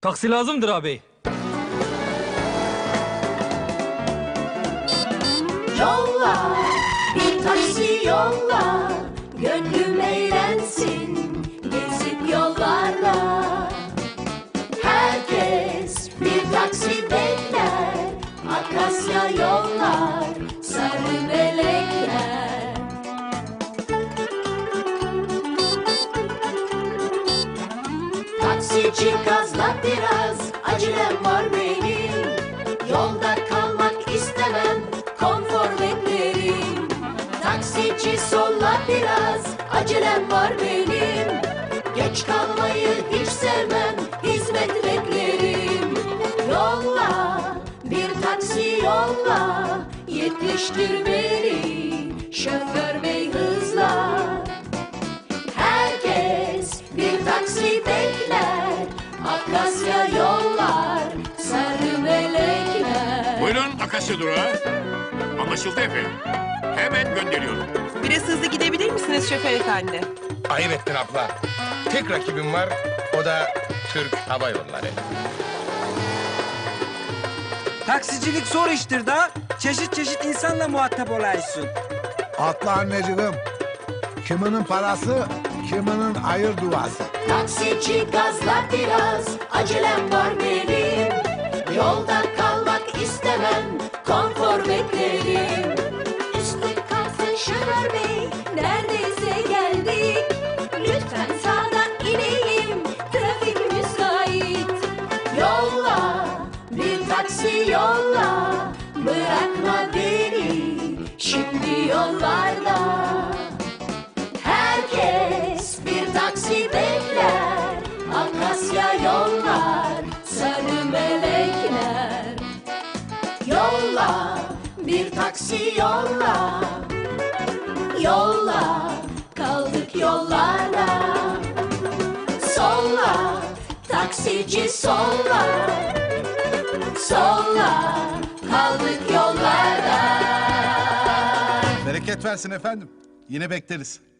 Taksi lazımdır abi. Yolla bir taksi yolla Gönlüm eğlensin gezip yollarda Taksici gazla biraz acelem var benim. Yolda kalmak istemem konfor beklerim. Taksici solla biraz acelem var benim. Geç kalmayı hiç sevmem hizmet beklerim. Yolla bir taksi yolla yetiştir beni Şoför Akasya yollar Sarı melekler Buyurun Akasya durağı. Anlaşıldı efendim. Hemen gönderiyorum. Biraz hızlı gidebilir misiniz şoför efendi? Ayıp ettin abla. Tek rakibim var. O da Türk Hava Yolları. Taksicilik zor iştir da. Çeşit çeşit insanla muhatap olaysın. Atla anneciğim. Kiminin parası, kiminin ayır duası. Taksici gazla biraz Acelem var benim. Yolda kalmak istemem Konfor beklerim Üstü kalsın şoför bey Neredeyse geldik. Lütfen sağdan ineyim Trafik müsait. Yolla bir taksi yolla. Bırakma beni Şimdi Herkes bekler Akasya yollar Sarı melekler. Yolla bir taksi yolla. Yolla kaldık yollarda Solla taksici solla. Solla kaldık yollarda Bereket versin efendim. Yine bekleriz.